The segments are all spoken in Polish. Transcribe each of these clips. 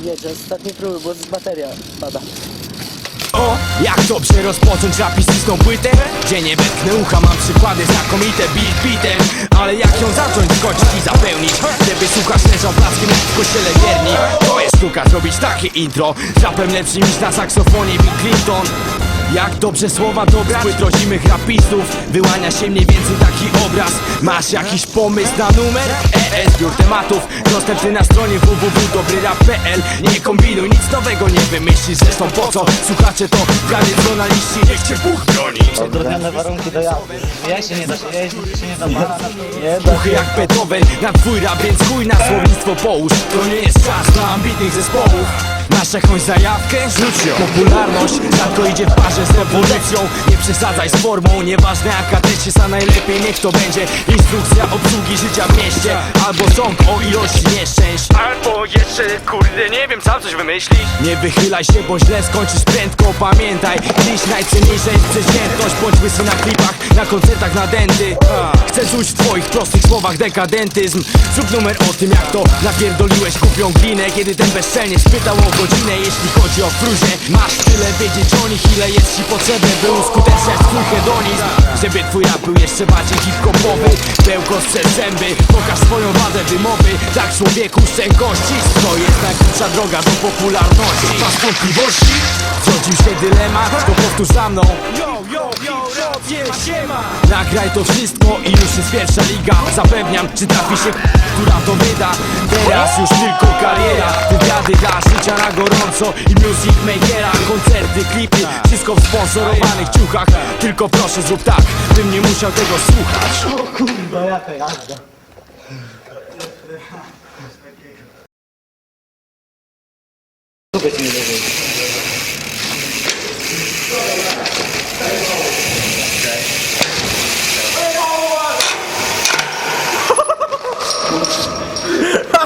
Jedzie, ostatnie próby, bo z bateria pada. O, jak dobrze rozpocząć rap i ścisną płytę? Gdzie nie wetknę ucha, mam przykłady znakomite beat beatem. Ale jak ją zacząć, skończyć i zapełnić? Żeby słuchasz leżał plackiem jak w kościele wierni. To jest sztuka zrobić takie intro. Rapem lepszym niż na saksofonie Bill Clinton jak dobrze słowa dobrać Płyt rodzimych rapistów Wyłania się mniej więcej taki obraz. Masz jakiś pomysł na numer? ES, zbiór tematów. Dostępny na stronie www.dobryrap.pl Nie kombinuj, nic nowego nie wymyślisz. Zresztą po co? Słuchacze to prawie liści Niech cię Bóg broni. Utrudnione warunki do jazdy. Jeździ, nie da się jeździć, się nie da. Nie da Puchy jak Beethoven na twój rap, więc chuj na słownictwo połóż. To nie jest czas dla ambitnych zespołów Masz jakąś zajawkę? Rzuć ją. Popularność rzadko idzie w parze z rewolucją Nie przesadzaj z formą, nieważne jaka treść jest, a najlepiej niech to będzie Instrukcja obsługi życia w mieście. Albo sąd o ilości nieszczęść. Albo jeszcze, kurde, nie wiem, sam coś wymyślisz. Nie wychylaj się, bo źle skończysz prędko. Pamiętaj, dziś najcenniejsza jest przeciętność. Bądź łysy na klipach, na koncertach nadęty Chcę czuć w twoich prostych słowach dekadentyzm? Zrób numer o tym, jak to napierdoliłeś kupią glinę Kiedy ten bezczelnie spytał o godzinę Jeśli chodzi o fruzie Masz tyle wiedzieć o nich, ile jest ci potrzebne By uskuteczniać twój hedonizm Żeby twój rap był jeszcze bardziej hip-hopowy. Bełko przez zęby, pokaż swoją wadę wymowy. Tak człowieku szczękości. To jest najkrótsza droga do popularności. Masz wątpliwości? Zrodził się dylemat, to powtórz za mną Siema. Nagraj to wszystko i już jest pierwsza liga. Zapewniam, czy trafi się która to wyda. Teraz już tylko kariera. Wywiady dla życia na gorąco I music makera. Koncerty, klipy, wszystko w sponsorowanych ciuchach. Tylko proszę zrób tak, bym nie musiał tego słuchać. Kurwa, jaka jazda. Ci nie.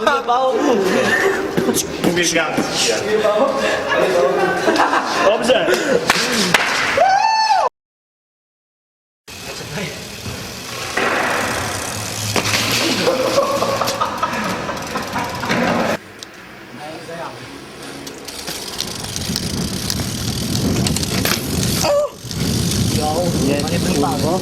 Wyjebało bułkę. Uwielbiamy cię. Dobrze. Nie, nie wyjebało.